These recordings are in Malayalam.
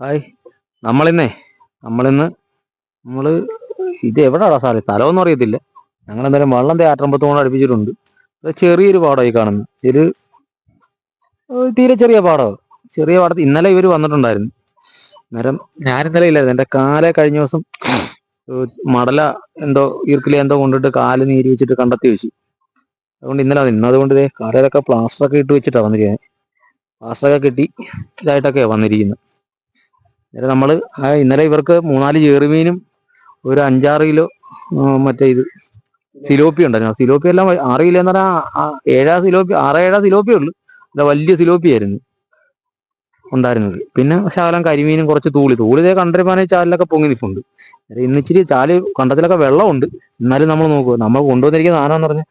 ഹായ്. നമ്മളിന്നേ നമ്മളിന്ന് നമ്മൾ ഇത് എവിടെയാടാ സാറേ? സ്ഥലമൊന്നും അറിയത്തില്ല. ഞങ്ങൾ എന്തായാലും വള്ളം തേയാറ്റമ്പത്ത് കൊണ്ട് അടുപ്പിച്ചിട്ടുണ്ട്. ചെറിയൊരു പാടമായി കാണുന്നു. ഒരു തീരെ ചെറിയ പാടോ. ചെറിയ പാടത്ത് ഇന്നലെ ഇവർ വന്നിട്ടുണ്ടായിരുന്നു. അന്നേരം ഞാൻ ഇന്നലെ ഇല്ലായിരുന്നു. എന്റെ കാലെ കഴിഞ്ഞ ദിവസം മടല എന്തോ ഈർക്കിലെ എന്തോ കൊണ്ടിട്ട് കാൽ നീരി വെച്ചിട്ട് കണ്ടെത്തി വെച്ചു. അതുകൊണ്ട് ഇന്നലെ. ഇന്ന് അതുകൊണ്ട് കാലയിലൊക്കെ പ്ലാസ്റ്റർ ഒക്കെ ഇട്ട് വെച്ചിട്ടാ വന്നിരിക്കുന്നത് പ്ലാസ്റ്റർ കിട്ടി. ഇതായിട്ടൊക്കെ വന്നിരിക്കുന്നു. വന്നിരിക്കുന്നത് അന്നേരം നമ്മൾ ഇന്നലെ ഇവർക്ക് മൂന്നാൽ ചെറുമീനും ഒരു അഞ്ചാറ് കിലോ മറ്റേ ഇത് സിലോപ്പി ഉണ്ടായിരുന്നു. സിലോപ്പി എല്ലാം ആറ് കിലോ എന്ന് പറഞ്ഞാൽ ഏഴാ സിലോപ്പി ആറ് ഏഴാ സിലോപ്പി ഉള്ളു. അല്ല വലിയ സിലോപ്പി ആയിരുന്നു ഉണ്ടായിരുന്നത്. പിന്നെ ശകലം കരിമീനും കുറച്ച് തൂളി. തൂളി ഇതേ കണ്ടരപ്പാനെ ചാലിലൊക്കെ പൊങ്ങി നിൽപ്പുണ്ട് ഇന്ന് ഇച്ചിരി ചാൽ കണ്ടത്തിലൊക്കെ വെള്ളമുണ്ട്. എന്നാലും നമ്മൾ നോക്കുക നമ്മൾ കൊണ്ടുവന്നിരിക്കുന്ന സാധനം എന്ന് പറഞ്ഞാൽ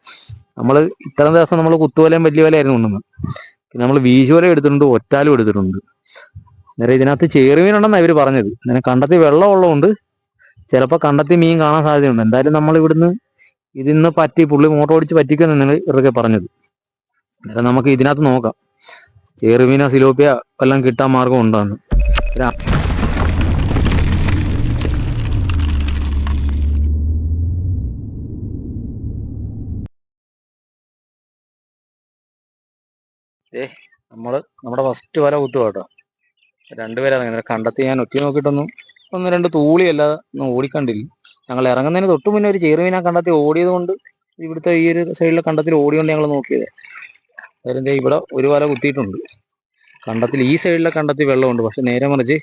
നമ്മൾ ഇത്രയും ദിവസം നമ്മൾ കുത്തുവലയും വലിയ വലയായിരുന്നു കൊണ്ടുവന്നത്. പിന്നെ നമ്മൾ വീശുവല എടുത്തിട്ടുണ്ട് ഒറ്റാലും എടുത്തിട്ടുണ്ട്. അന്നേരം ഇതിനകത്ത് ചേറുമീനുണ്ടെന്നാണ് ഇവർ പറഞ്ഞത്. അങ്ങനെ കണ്ടത്തി വെള്ളം ഉള്ളതുകൊണ്ട് ചിലപ്പോൾ കണ്ടത്തി മീൻ കാണാൻ സാധ്യതയുണ്ട്. എന്തായാലും നമ്മൾ ഇവിടുന്ന് ഇതിന്ന് പറ്റി പുള്ളി മോട്ടർ ഓടിച്ച് പറ്റിക്കുമെന്നാണ് ഇവരൊക്കെ പറഞ്ഞത്. അന്നേരം നമുക്ക് ഇതിനകത്ത് നോക്കാം. ചേറുമീനോ സിലോപ്പിയ എല്ലാം കിട്ടാൻ മാർഗം ഉണ്ടെന്ന്. ഏ നമ്മൾ നമ്മുടെ ഫസ്റ്റ് വല കുത്തുക കേട്ടോ രണ്ടുപേരെ ഇറങ്ങി. കണ്ടെത്തി ഞാൻ ഒറ്റ നോക്കിയിട്ടൊന്നും ഒന്ന് രണ്ട് തൂളിയല്ല ഒന്നും ഓടിക്കണ്ടില്ല. ഞങ്ങൾ ഇറങ്ങുന്നതിന് തൊട്ട് മുന്നേ ഒരു ചെറുമീനെ കണ്ടെത്തി ഓടിയത് കൊണ്ട് ഇവിടുത്തെ ഈ ഒരു സൈഡിലെ കണ്ടത്തിൽ ഓടിയോണ്ട് ഞങ്ങൾ നോക്കിയത്. അതായത് ഇവിടെ ഒരു വല കുത്തിയിട്ടുണ്ട്. കണ്ടത്തിൽ ഈ സൈഡിലെ കണ്ടത്തിൽ വെള്ളമുണ്ട്. പക്ഷെ നേരെ മറിച്ച്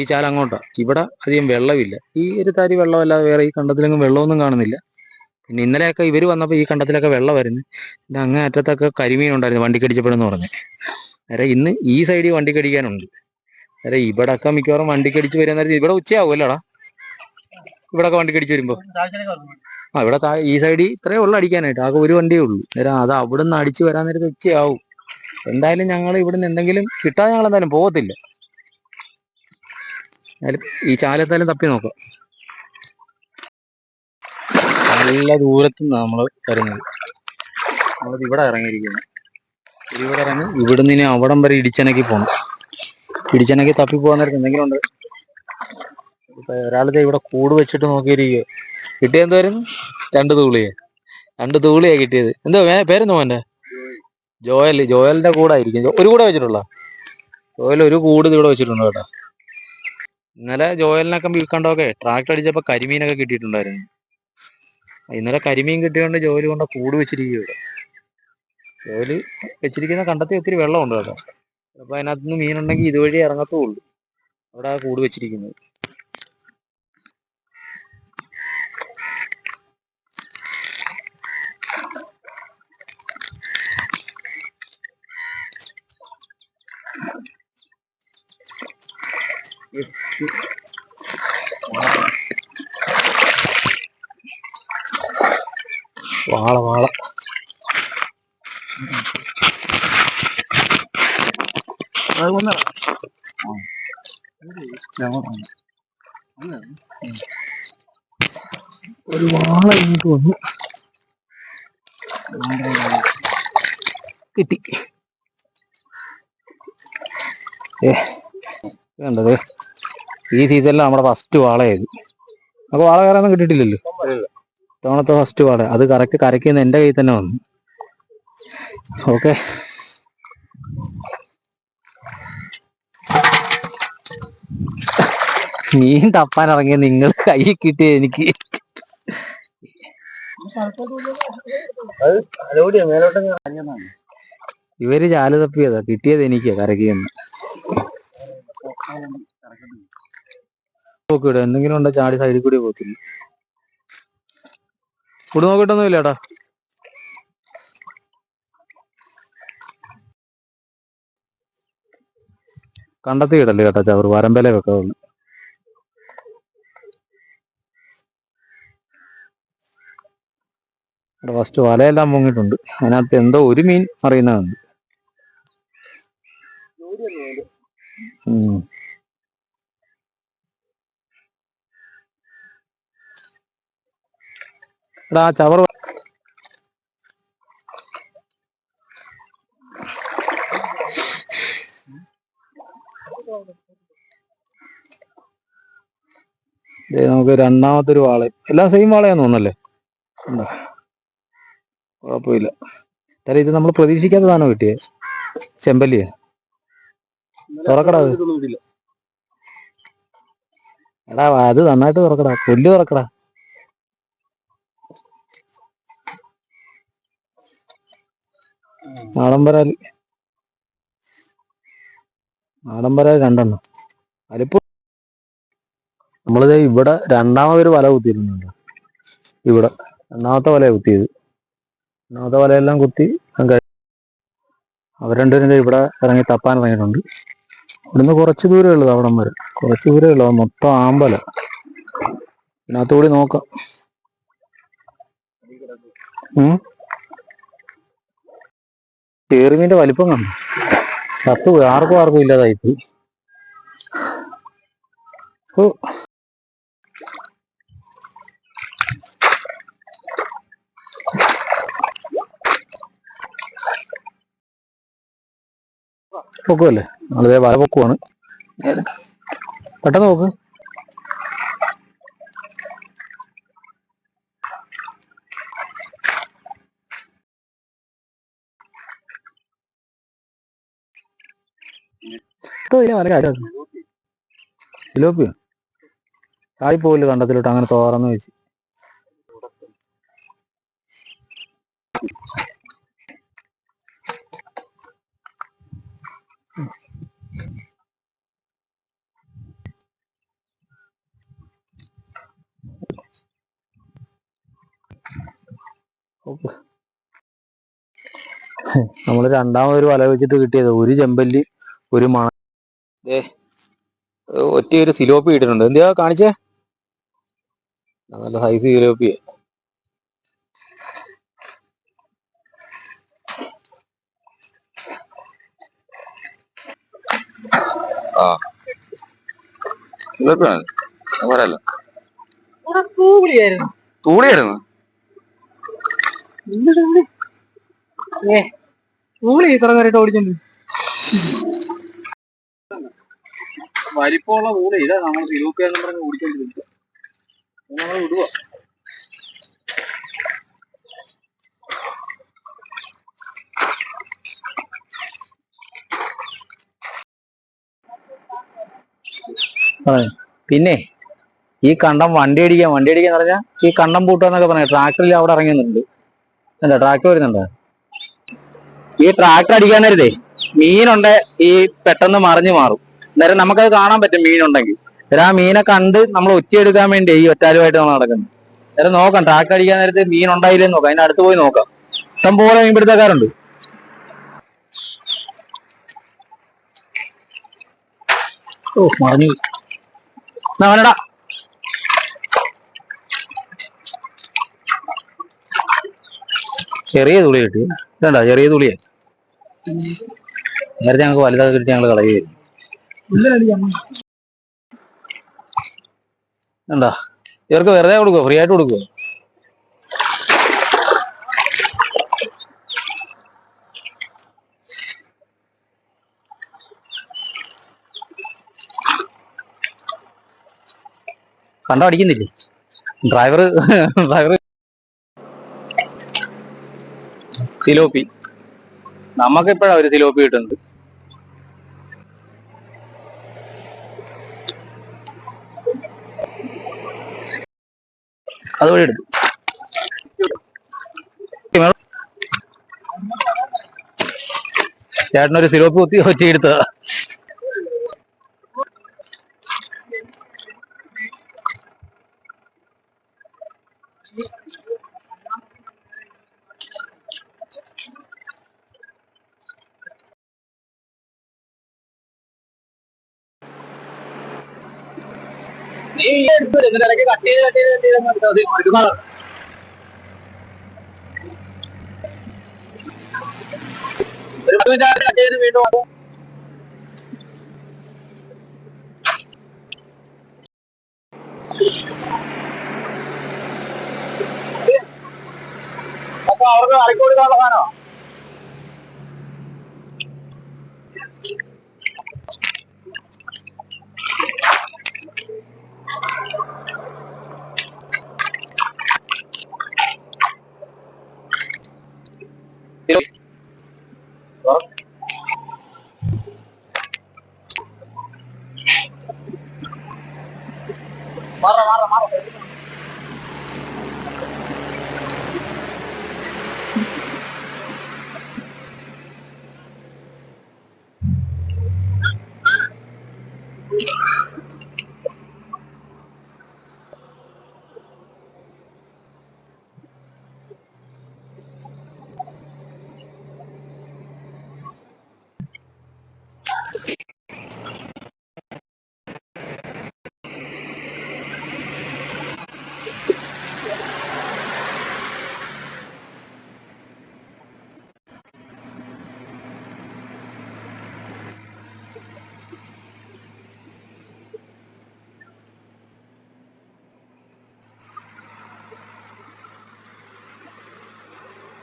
ഈ ചാല അങ്ങോട്ടാണ് ഇവിടെ അധികം വെള്ളമില്ല. ഈ ഒരു തരി വെള്ളമല്ലാതെ വേറെ ഈ കണ്ടത്തിലെങ്ങും വെള്ളമൊന്നും കാണുന്നില്ല. പിന്നെ ഇന്നലെയൊക്കെ ഇവർ വന്നപ്പോൾ ഈ കണ്ടത്തിലൊക്കെ വെള്ളം വരുന്നു. പിന്നെ അങ്ങേ അറ്റത്തൊക്കെ കരിമീൻ ഉണ്ടായിരുന്നു വണ്ടി വണ്ടിക്കടിച്ചപ്പോഴെന്ന് പറഞ്ഞു. നേരെ ഇന്ന് ഈ സൈഡിൽ വണ്ടിക്കടിക്കാനുണ്ട് ഇവിടെ ഒക്കെ മിക്കവാറും വണ്ടിക്കടിച്ച് വരുന്ന ഇവിടെ ഉച്ചയാവുമല്ലോടാ? ഇവിടൊക്കെ വണ്ടിക്കടിച്ച് വരുമ്പോ? ആ ഇവിടെ ഈ സൈഡിൽ ഇത്രേ ഉള്ളു അടിക്കാനായിട്ട്. ആകെ ഒരു വണ്ടിയേ ഉള്ളൂ. നേരം അത് അവിടെ നിന്ന് അടിച്ച് വരാൻ നേരത്തെ ഉച്ചയാവും. എന്തായാലും ഞങ്ങൾ ഇവിടുന്ന് എന്തെങ്കിലും കിട്ടാതെ ഞങ്ങൾ എന്തായാലും പോകത്തില്ല ഈ ചാലത്തായാലും തപ്പി നോക്കാം. നല്ല ദൂരത്തു നിന്നാണ് നമ്മൾ വരുന്നത്. നമ്മളിത് ഇവിടെ ഇറങ്ങിയിരിക്കുന്നത് ഇവിടെ ഇറങ്ങി ഇവിടുന്ന് ഇനി അവിടം വരെ ഇടിച്ചനക്കി പോകണം ഇടിച്ചനക്കി തപ്പി പോകാൻ എന്തെങ്കിലും ഉണ്ട്? ഒരാളിത് ഇവിടെ കൂട് വെച്ചിട്ട് നോക്കിയിരിക്കുക കിട്ടിയ എന്തായിരുന്നു? രണ്ട് തൂളിയെ. രണ്ട് തൂളിയാ കിട്ടിയത്. എന്തോ പേരെന്തോ മോന്റെ ജോയൽ. ജോയലിന്റെ കൂടായിരിക്കും. ഒരു കൂടെ വെച്ചിട്ടുള്ള? ജോയൽ ഒരു കൂട് ഇവിടെ വെച്ചിട്ടുണ്ട് കേട്ടോ. ഇന്നലെ ജോയലിനൊക്കെ വിൽക്കണ്ടൊക്കെ ട്രാക്ടർ അടിച്ചപ്പോ കരിമീനൊക്കെ കിട്ടിയിട്ടുണ്ടായിരുന്നു. ഇന്നലെ കരിമീൻ കിട്ടിയോണ്ട് ജോലി കൊണ്ട് കൂട് വെച്ചിരിക്കുക ഇവിടെ. ജോലി വെച്ചിരിക്കുന്ന കണ്ടത്തിൽ ഒത്തിരി വെള്ളമുണ്ട് കേട്ടോ. അപ്പൊ അതിനകത്ത് നിന്ന് മീനുണ്ടെങ്കിൽ ഇതുവഴി ഇറങ്ങത്തുള്ളൂ. അവിടെ ആ കൂട് വെച്ചിരിക്കുന്നത്. വാള വാള. ഒരു വാള ഇങ്ങോട്ട് വന്നു. കിട്ടി. ഏ കണ്ടത് ഈ രീതിയിലാണ് നമ്മുടെ ഫസ്റ്റ് വാളയായത്. നമുക്ക് വാള വേറെ ഒന്നും കിട്ടിയിട്ടില്ലല്ലോ. തവണത്തെ ഫസ്റ്റ് പാട്. അത് കറക്റ്റ് കരയ്ക്കുന്ന എന്റെ കയ്യിൽ തന്നെ വന്നു. ഓക്കെ മീൻ തപ്പാൻ ഇറങ്ങിയ നിങ്ങൾ കൈ കിട്ടിയ എനിക്ക്. ഇവർ ചാൽ തപ്പിയതാ. കിട്ടിയത് എനിക്ക് കരക്കിയെന്ന് നോക്കിവിടെ എന്തെങ്കിലും ഉണ്ടോ ചാടി സൈഡിൽ കൂടി പോകത്തില്ല. കൂടെ നോക്കിട്ടൊന്നും ഇല്ലേട്ടാ കണ്ടെത്തി ഇടല്ലേ കേട്ടോ ചവർ വരമ്പല വെക്കാവുള്ളൂ ഇവിടെ ഫസ്റ്റ് വലയെല്ലാം പൊങ്ങിയിട്ടുണ്ട് അതിനകത്ത് എന്തോ ഒരു മീൻ അറിയുന്നതുണ്ട്. എടാ ചവർ നമുക്ക് രണ്ടാമത്തെ ഒരു വാളയും എല്ലാം സെയിം വാളയാന്ന് തോന്നല്ലേ ഉണ്ടോ കുഴപ്പമില്ല. തല ഇത് നമ്മൾ പ്രതീക്ഷിക്കാത്ത സാധനം കിട്ടിയേ. ചെമ്പല്ലിയെ. തുറക്കടാ അത്. എടാ അത് നന്നായിട്ട് തുറക്കടാ. പുല്ല് തുറക്കടാ. നാടൻ വരാൽ രണ്ടെണ്ണം. അതിലിപ്പോ നമ്മളിത് ഇവിടെ രണ്ടാമതൊരു വല കുത്തിയിരുന്നുണ്ട് ഇവിടെ രണ്ടാമത്തെ വല കുത്തിയത്. രണ്ടാമത്തെ വലയെല്ലാം കുത്തി അവർ രണ്ടുപേരും ഇവിടെ ഇറങ്ങി തപ്പാൻ ഇറങ്ങിയിട്ടുണ്ട്. ഇവിടുന്ന് കുറച്ച് ദൂരമേ ഉള്ളൂ അവിടം വരെ. കുറച്ച് ദൂരമേ ഉള്ളൂ. അത് മൊത്തം ആമ്പല. ഇതിനകത്തുകൂടി നോക്കാം. ഉം. ചേറുമീന്റെ വലിപ്പം കണ്ടു. കത്ത് ആർക്കും ആർക്കും ഇല്ലാതായിപ്പോയി ഓ. പൊക്കുമല്ലേ നമ്മളിതേ വല പൊക്കുവാണ്. പെട്ടെന്ന് നോക്ക്. ഇതിലെ വല കാര്യം സിലോപ്പിയോ പോയില്ല പോവില്ല കണ്ടത്തിലോട്ട് അങ്ങനെ തോറന്ന് വെച്ച്. നമ്മൾ രണ്ടാമതൊരു വല വെച്ചിട്ട് കിട്ടിയത് ഒരു ചെമ്പല്ലി ഒരു മണ ദേ, ഒറ്റ ഒരു സിലോപ്പി ഇട്ടിട്ടുണ്ട് എന്തിയാ കാണിച്ചേ? നല്ല സൈസ് സിലോപ്പി. പോരല്ലോ തൂവിളിയായിരുന്നു തൂളിയായിരുന്നു. ഏ തൂളി ഇത്ര നേരമായിട്ട് ഓടിച്ചോണ്ട് വലിപ്പമുള്ള ഊള ഇതാ നമ്മൾ തിരുപ്പിയെന്ന് പറഞ്ഞ് ഓടിക്കൊണ്ടിരിക്കുക നമ്മൾ വിടുക പിന്നെ ഈ കണ്ടം വണ്ടി അടിക്കാൻ വണ്ടി അടിക്കാന്ന് പറഞ്ഞാൽ ഈ കണ്ടം പൂട്ടുക പറഞ്ഞ ട്രാക്ടറിൽ അവിടെ ഇറങ്ങുന്നുണ്ട് എന്താ ട്രാക്ടർ വരുന്നുണ്ടോ? ഈ ട്രാക്ടർ അടിക്കാൻ നേരത്തെ മീനുണ്ട് ഈ പെട്ടെന്ന് മറിഞ്ഞു മാറും. അന്നേരം നമുക്കത് കാണാൻ പറ്റും മീനുണ്ടെങ്കിൽ. ആ മീനെ കണ്ട് നമ്മൾ ഒറ്റയെടുക്കാൻ വേണ്ടി ഈ ഒറ്റാലുമായിട്ട് നമ്മൾ നടക്കുന്നത് അന്നേരം നോക്കാം ട്രാക്ക് അടിക്കാൻ നേരത്തെ മീൻ ഉണ്ടായില്ലേ നോക്കാം. അതിന്റെ അടുത്ത് പോയി നോക്കാം. ഇഷ്ടം പോലെ മീൻപിടുത്തക്കാരുണ്ട്. ഓ മറിഞ്ഞു. അവനടാ. ചെറിയ തുളി കിട്ടി. വേണ്ട ചെറിയ തുളിയാ. നേരത്തെ ഞങ്ങൾക്ക് വലുതൊക്കെ കിട്ടി ഞങ്ങൾ കളയുകയായിരുന്നു എന്താ ഇവർക്ക് വെറുതെ കൊടുക്കുവോ? ഫ്രീ ആയിട്ട് കൊടുക്കുവോ? കണ്ടോ അടിക്കുന്നില്ലേ? Driver driver തിലോപ്പി. നമുക്കിപ്പോഴാണ് ഒരു തിലോപ്പി കിട്ടുന്നത്. അതുവഴി എടുത്തു. ചേട്ടനൊരു സിറോപ്പ് കുത്തി ഒറ്റ എടുത്തതാ നീ ഈ എടുത്ത് വരും. എന്നിട്ട് ഇടയ്ക്ക് കട്ട് ചെയ്ത് കട്ട് ഒരു പത്ത് മിനിറ്റ് കട്ട് ചെയ്ത് വീണ്ടും വന്നു. അപ്പൊ അവർക്ക് ഇറക്കി കൊടുക്കാനുള്ള സാധനമോ മാറ മാറ മാറ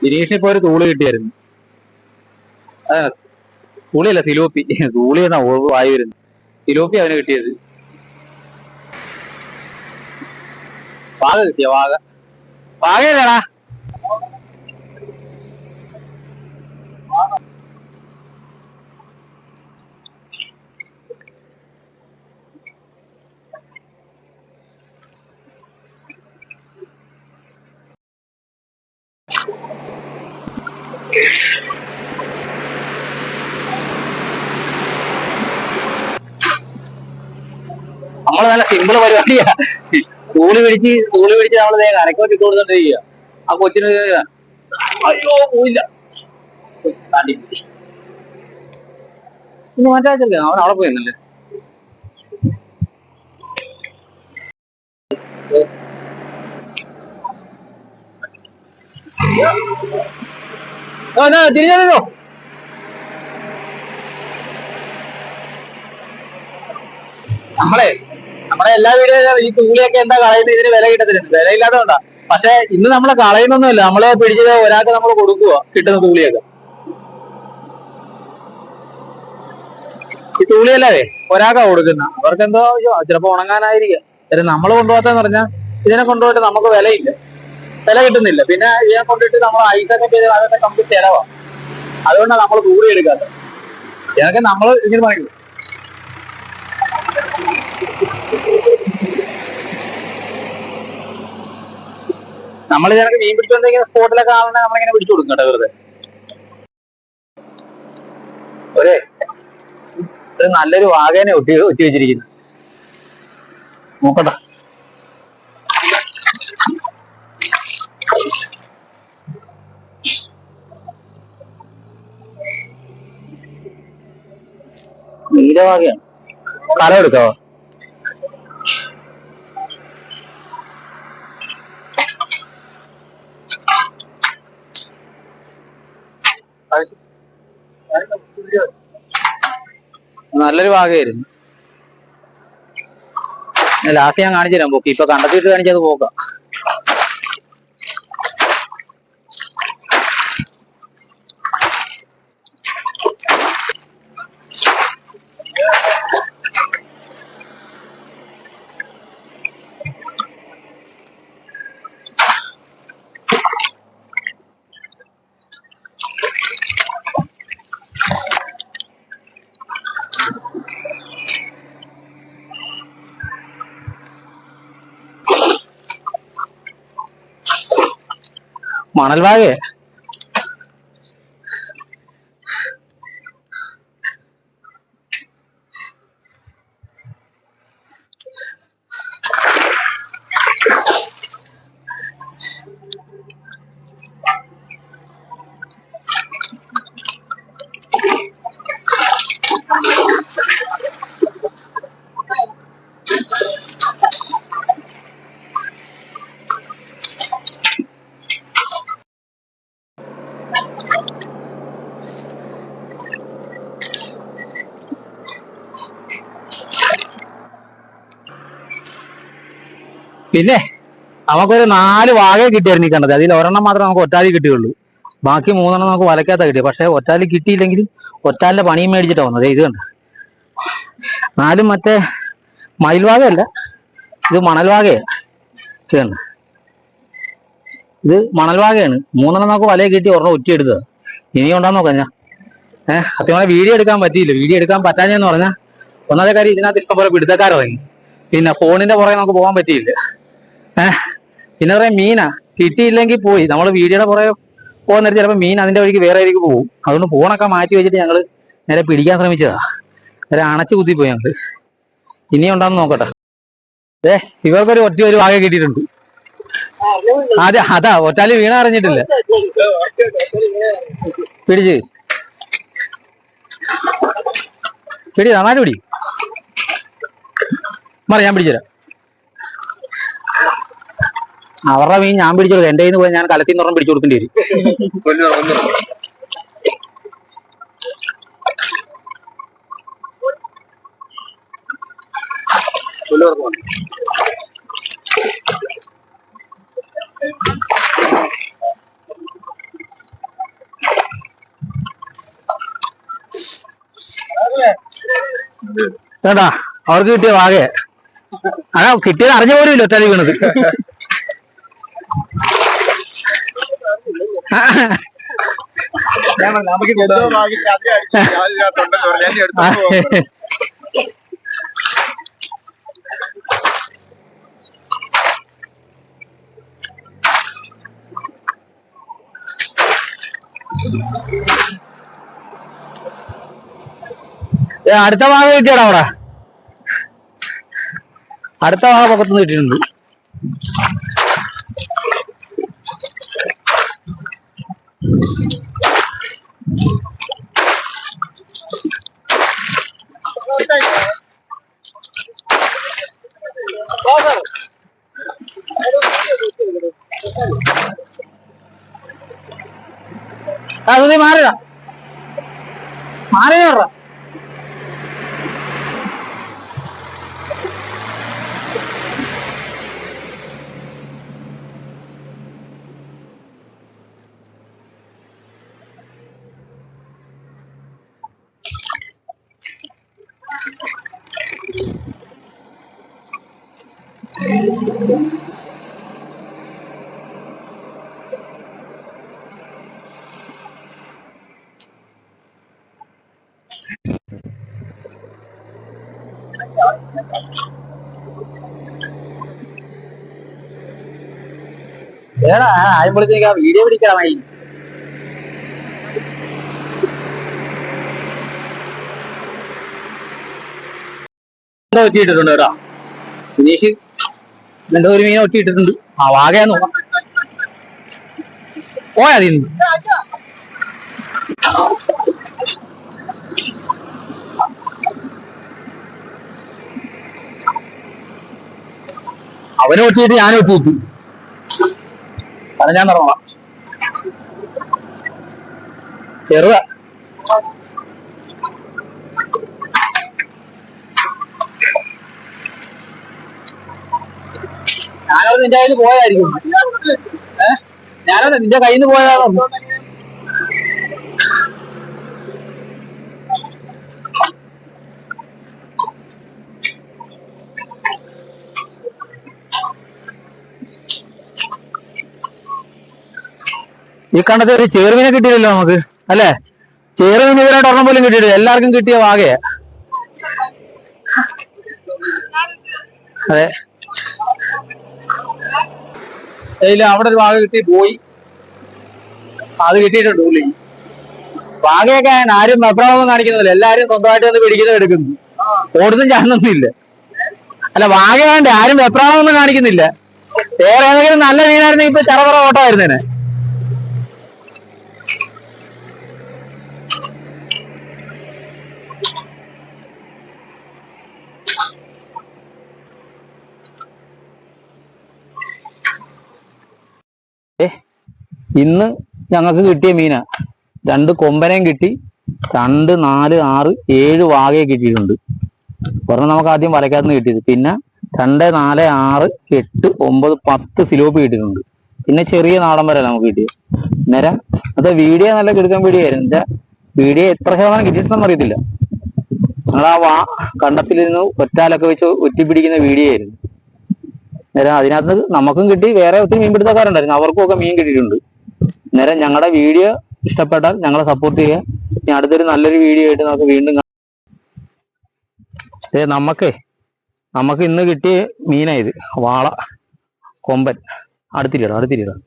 ഗിരീഷിന് ഇപ്പൊ ഒരു തൂൾ കിട്ടിയായിരുന്നു. തൂളിയല്ല സിലോപ്പി. തൂളി എന്നാ വായി വരുന്നു. സിലോപ്പി അവന് കിട്ടിയത്. വാഗ കിട്ടിയ? വാഗ. വാഗയല്ലേടാ. നമ്മൾ നല്ല സിമ്പിൾ പരിപാടിയാ. തൂളി പിടിച്ച് തൂളി പിടിച്ച് നമ്മൾ കരക്കോട്ട് ഇട്ട് കൊടുത്തോണ്ടിരിക്കുക ആ കൊച്ചിന് അയ്യോ പോയില്ല. മാറ്റാച്ചല്ലേ അവൻ അവിടെ പോയിരുന്നല്ലേ തിരിഞ്ഞോ നമ്മളെ നമ്മളെ എല്ലാ വീടുകളിലും ഈ തൂളിയൊക്കെ എന്താ കളയുന്നത്? ഇതിന് വില കിട്ടത്തില്ല. വില ഇല്ലാത്തതുകൊണ്ടാ പക്ഷെ ഇന്ന് നമ്മളെ കളയുന്നൊന്നുമില്ല. നമ്മളെ പിടിച്ചത് ഒരാൾക്ക് നമ്മൾ കൊടുക്കുക കിട്ടുന്ന തൂളിയൊക്കെ തൂളിയല്ലേ ഒരാൾക്കാ കൊടുക്കുന്ന. അവർക്ക് എന്തോ ചിലപ്പോ ഉണങ്ങാനായിരിക്കാം. ചില നമ്മൾ കൊണ്ടുപോകാത്തെന്ന് പറഞ്ഞാൽ ഇതിനെ കൊണ്ടുപോയിട്ട് നമുക്ക് വിലയില്ല. വില കിട്ടുന്നില്ല. പിന്നെ ഇതിനെ കൊണ്ടിട്ട് നമ്മൾ ഐസൊക്കെ ചെയ്ത് അതൊക്കെ നമുക്ക് ചെലവാ. അതുകൊണ്ടാണ് നമ്മൾ തൂളി എടുക്കാത്തത്. ഇതൊക്കെ നമ്മൾ ഇങ്ങനെ പണിക്കും നമ്മൾ ഇതിനൊക്കെ മീൻ പിടിച്ചോണ്ടിരിക്കുന്ന സ്പോട്ടിലൊക്കെ ആവുന്ന നമ്മളിങ്ങനെ പിടിച്ചു കൊടുക്കും കേട്ടോ വെറുതെ. ഒരേ ഒരു നല്ലൊരു വാഗേനെ ഒട്ടി ഒട്ടി വെച്ചിരിക്കുന്നു. നോക്കട്ടെ. നീലവാഗയാണ് കല എടുക്കാവോ നല്ലൊരു ഭാഗമായിരുന്നു. ലാസ്റ്റ് ഞാൻ കാണിച്ചു തരാം പോക്ക്. ഇപ്പൊ കണ്ടെത്തിയിട്ട് കാണിച്ചത് പോക്കാം మనల్ బాగే. പിന്നെ നമുക്കൊരു നാല് വാഴ കിട്ടിയായിരുന്നു ഈ കണ്ടത്. അതിൽ ഒരെണ്ണം മാത്രമേ നമുക്ക് ഒറ്റാലി കിട്ടിയുള്ളൂ. ബാക്കി മൂന്നെണ്ണം നമുക്ക് വലക്കാത്ത കിട്ടി പക്ഷെ ഒറ്റാലി കിട്ടിയില്ലെങ്കിലും ഒറ്റാലിന്റെ പണിയും മേടിച്ചിട്ടാ വന്നത്. ഇത് കണ്ട? നാലും മറ്റേ മയിൽവാകയല്ല ഇത് മണൽവാകയാണ് ഇത് കണ്ട? ഇത് മണൽവാകയാണ് മൂന്നെണ്ണം നമുക്ക് വലയെ കിട്ടി ഒരെണ്ണം ഒറ്റയെടുത്തത് ഇനി ഉണ്ടാന്ന് നോക്കാം ഞാൻ. ഏഹ് സത്യമായ വീഡിയോ എടുക്കാൻ പറ്റിയില്ല. വീഡിയോ എടുക്കാൻ പറ്റാഞ്ഞെന്ന് പറഞ്ഞാൽ ഒന്നാമത്തെ കാര്യം ഇതിനകത്ത് ഇഷ്ടംപോലെ പിടുത്തക്കാരിറങ്ങി പിന്നെ ഫോണിന്റെ പുറകെ നമുക്ക് പോകാൻ പറ്റിയില്ല. ഏഹ് പിന്നെ പറയാം മീനാ. കിട്ടിയില്ലെങ്കിൽ പോയി. നമ്മൾ വീഡിയോയുടെ പുറകെ നേരത്തെ ചിലപ്പോൾ മീൻ അതിന്റെ വഴിക്ക് വേറെ വഴിക്ക് പോകും. അതുകൊണ്ട് ഫോണൊക്കെ മാറ്റി വെച്ചിട്ട് ഞങ്ങൾ നേരെ പിടിക്കാൻ ശ്രമിച്ചതാ. നേരെ അണച്ചു കുത്തിപ്പോയി ഞങ്ങൾ. ഇനിയും ഉണ്ടാന്ന് നോക്കട്ടെ. ഏ ഇവർക്കൊരു ഒറ്റ ഒരു വാഗ കിട്ടിയിട്ടുണ്ട്. അതെ അതാ ഒറ്റാലി വീണ അറിഞ്ഞിട്ടില്ല. പിടിച്ച്. പിടി നന്നായിട്ട് പിടി. മറി ഞാൻ പിടിച്ചുതരാം. അവരുടെ മീൻ ഞാൻ പിടിച്ചു കൊടുക്കാം എന്റെ കയ്യിൽ നിന്ന് ഞാൻ കലത്തിൽ നിറം പിടിച്ചു കൊടുക്കേണ്ടി വരും. ചേട്ടാ അവർക്ക് കിട്ടിയ വാകെ. അതാ കിട്ടിയത് അറിഞ്ഞ പോലും ഇല്ല ഒറ്റ വീണത് നമുക്ക് എന്തോ ഭാഗ്യം രാത്രി അടിച്ചു. ഞാൻ ഇതിനകത്തുണ്ടെന്ന് പറഞ്ഞു. ഞാൻ എടുത്തോണ്ട് പോകും. ഏ, അടുത്ത ഭാഗം കിട്ടിയടാ അവിടെ. അടുത്ത ഭാഗം പൊക്കത്തുനിന്ന് കിട്ടിയിട്ടുണ്ട്. ആ സുധി മാറിടാ മാറി ഏടാ ആയപ്പോഴത്തേക്ക് ആ വീഡിയോ പിടിക്കാമായി എന്തോ ഒറ്റിയിട്ടിട്ടുണ്ട് കേട്ടോ? വിനീഷ് എന്തോ ഒരു മീൻ ഒറ്റിയിട്ടിട്ടുണ്ട്. ആ വാകയാന്ന് പോയാ അവനെ ഒറ്റിയിട്ട് ഞാൻ ഒറ്റിയിട്ടു അത് ഞാൻ ചെറുത. ഞാനത് നിന്റെ കയ്യിൽ പോയായിരിക്കും ഞാനത് നിന്റെ കയ്യിൽ നിന്ന് പോയതാണോ ഈ കണ്ടത് ഒരു ചേർവിനെ കിട്ടിയില്ലല്ലോ നമുക്ക് അല്ലേ? ചേർവിന് ഇവരായിട്ട് ഒരെണ്ണം പോലും കിട്ടിയിട്ടില്ല. എല്ലാവർക്കും കിട്ടിയ വാകയാ അതെ. അവിടെ ഒരു വാക കിട്ടി പോയി. അത് കിട്ടിയിട്ടുണ്ട് ഉള്ളി വാകയൊക്കെ ആരും അഭിപ്രായം കാണിക്കുന്നില്ല. എല്ലാരും സ്വന്തമായിട്ട് വന്ന് പിടിക്കുന്നത് എടുക്കുന്നു. ഓടുന്നും ചാടുന്നൊന്നും ഇല്ല അല്ല വാകയാണ്ട് ആരും വെപ്രാളമൊന്നും കാണിക്കുന്നില്ല. വേറെ ഏതെങ്കിലും നല്ല മീനായിരുന്നു ഇപ്പൊ ചെറവറ ഓട്ടമായിരുന്നേനെ. ഇന്ന് ഞങ്ങൾക്ക് കിട്ടിയ മീനാ. രണ്ട് കൊമ്പനയും കിട്ടി രണ്ട് നാല് ആറ് ഏഴ് വാകയെ കിട്ടിയിട്ടുണ്ട്. ഒരെണ്ണം നമുക്ക് ആദ്യം വലക്കകത്ത് കിട്ടിയത്. പിന്നെ രണ്ട് നാല് ആറ് എട്ട് ഒമ്പത് പത്ത് സിലോപ്പ് കിട്ടിയിട്ടുണ്ട്. പിന്നെ ചെറിയ നാടൻ വരെ നമുക്ക് കിട്ടിയത്. നേരം അത് വീഡിയോ നല്ല കിടക്കാൻ വീഡിയോ എന്റെ വീഡിയോ എത്ര ശതമാനം കിട്ടിയിട്ടുണ്ടെന്ന് അറിയത്തില്ല. ഞങ്ങൾ ആ വാ കണ്ടത്തിലിരുന്ന് ഒറ്റാലൊക്കെ വെച്ച് ഒറ്റിപ്പിടിക്കുന്ന വീഡിയോ ആയിരുന്നു. നേരം അതിനകത്ത് നമുക്കും കിട്ടി വേറെ ഒത്തിരി മീൻ പിടുത്തക്കാരുണ്ടായിരുന്നു. അവർക്കും ഒക്കെ മീൻ കിട്ടിയിട്ടുണ്ട്. നേരം ഞങ്ങളുടെ വീഡിയോ ഇഷ്ടപ്പെട്ടാൽ ഞങ്ങളെ സപ്പോർട്ട് ചെയ്യുക. ഇനി അടുത്തൊരു നല്ലൊരു വീഡിയോ ആയിട്ട് നമുക്ക് വീണ്ടും ഏ നമുക്കേ നമുക്ക് ഇന്ന് കിട്ടിയ മീനായത് വാള കൊമ്പൻ. അടുത്തിരിയടാ അടുത്തിരിടാം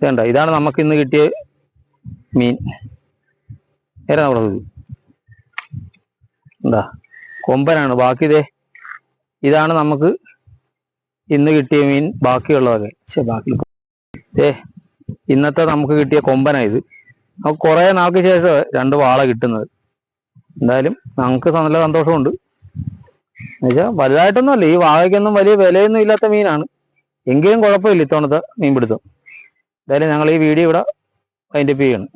ഇതണ്ട? ഇതാണ് നമുക്ക് ഇന്ന് കിട്ടിയ മീൻ. ഏതാണ് അവിടെ എന്താ? കൊമ്പനാണ്. ബാക്കി ഇതേ ഇതാണ് നമുക്ക് ഇന്ന് കിട്ടിയ മീൻ ബാക്കിയുള്ളതൊക്കെ പക്ഷെ ബാക്കി ഏ ഇന്നത്തെ നമുക്ക് കിട്ടിയ കൊമ്പനായത് നമുക്ക് കുറെ നാൾക്ക് ശേഷം രണ്ട് വാള കിട്ടുന്നത്. എന്തായാലും നമുക്ക് നല്ല സന്തോഷമുണ്ട്. എന്നുവെച്ചാൽ വലുതായിട്ടൊന്നും അല്ല ഈ വാഴയ്ക്കൊന്നും വലിയ വിലയൊന്നും ഇല്ലാത്ത മീനാണ്. എങ്കിലും കുഴപ്പമില്ല ഇത്തവണത്തെ മീൻ മീൻപിടുത്തം. എന്തായാലും ഞങ്ങൾ ഈ വീഡിയോ ഇവിടെ അതിന്റെ ചെയ്യണം.